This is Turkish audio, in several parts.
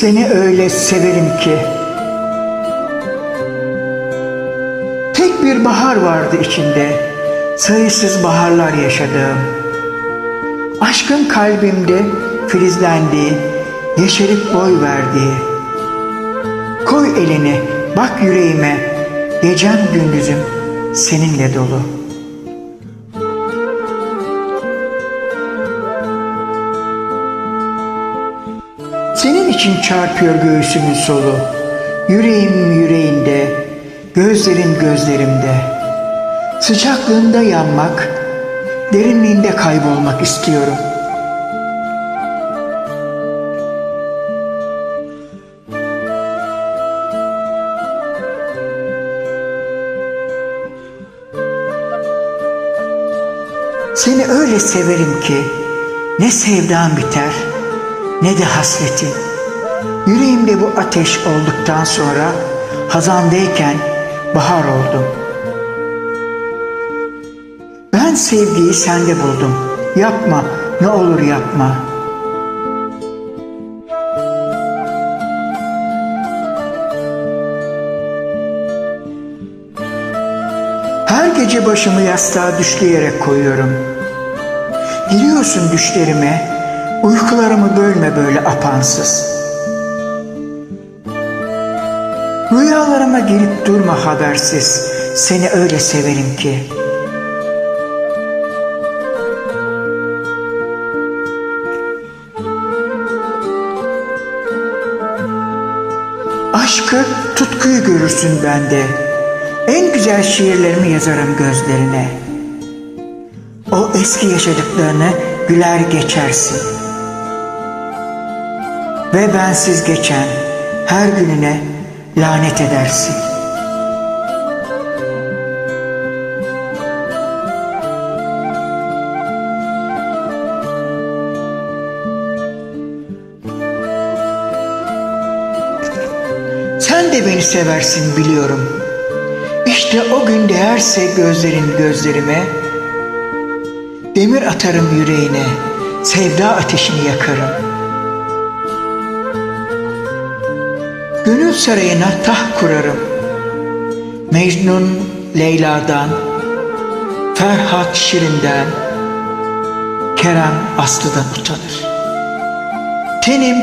Seni öyle severim ki. Tek bir bahar vardı içinde. Sayısız baharlar yaşadığım Aşkın kalbimde filizlendiği Yeşerip boy verdiği Koy elini bak yüreğime Gecem gündüzüm seninle dolu için çarpıyor göğsümün solu. Yüreğim yüreğinde Gözlerin gözlerimde. Sıcaklığında yanmak Derinliğinde kaybolmak istiyorum. Seni öyle severim ki ne sevdan biter ne de hasretin. Yüreğimde bu ateş olduktan sonra hazandayken bahar oldum. Ben sevgiyi sende buldum. Yapma, ne olur yapma. Her gece başımı yastığa düşleyerek koyuyorum. Giriyorsun düşlerime, uykularımı bölme böyle apansız. Rüyalarıma girip durma habersiz, seni öyle severim ki. Aşkı, tutkuyu görürsün bende. En güzel şiirlerimi yazarım gözlerine. O eski yaşadıklarını güler geçersin. Ve bensiz geçen her gününe lanet edersin. Sen de beni seversin biliyorum. İşte o gün değerse gözlerin gözlerime, demir atarım yüreğine, sevda ateşini yakarım. Gönül sarayına taht kurarım. Mecnun Leyla'dan, Ferhat Şirin'den, Kerem Aslı'dan utanır. Tenim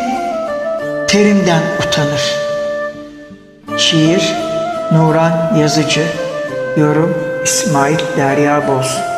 terimden utanır. Şiir Nuran Yazıcı Yorum İsmail Derya Boz